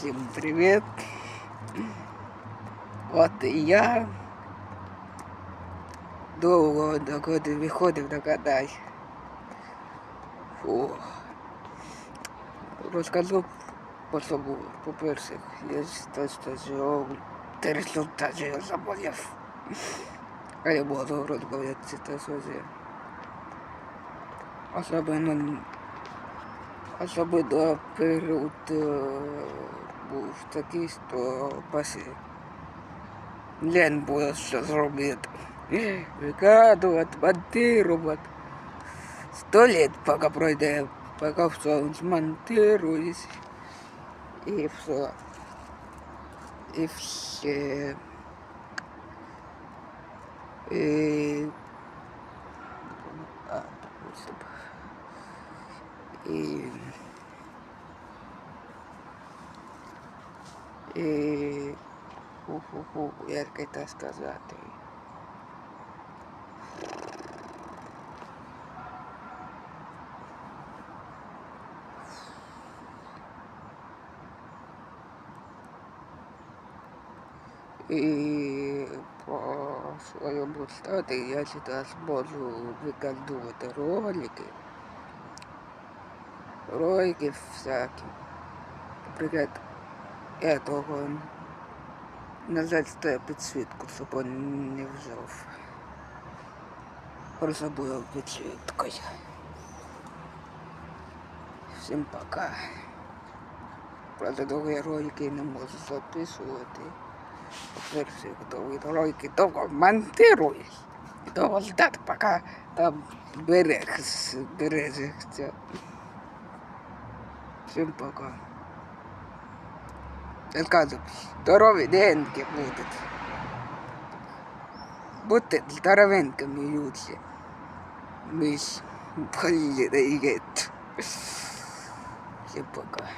Всім привіт. От і я довго доходив, виходив до Кадай. Фу. Розкажу по собі. По-перше, є те, що жив, те результат, що я заболів. А я буду розповідати те, що є. Особливо Особливо період е, був такий, що пасі лень було що зробити. Викладувати, монтувати. Сто лет поки пройде, поки все змонтируюсь. І все. І все. І... А, І... І... Ху-ху-ху, як це сказати. І по своєму статі я зараз можу викладувати ролики. Ролики всякі. Наприклад, я того нажать стоя підсвітку, щоб він не взяв. Просто буду підсвіткою. Всім пока. Правда, довгі ролики не можу записувати. По-перше, довгі ролики довго монтирують. І довго ждати, поки там берег збережеться. Всім пока. Я скажу, здорові деньги будуть. Будьте здоровенькими люди. Ми ж боліли, Всім пока.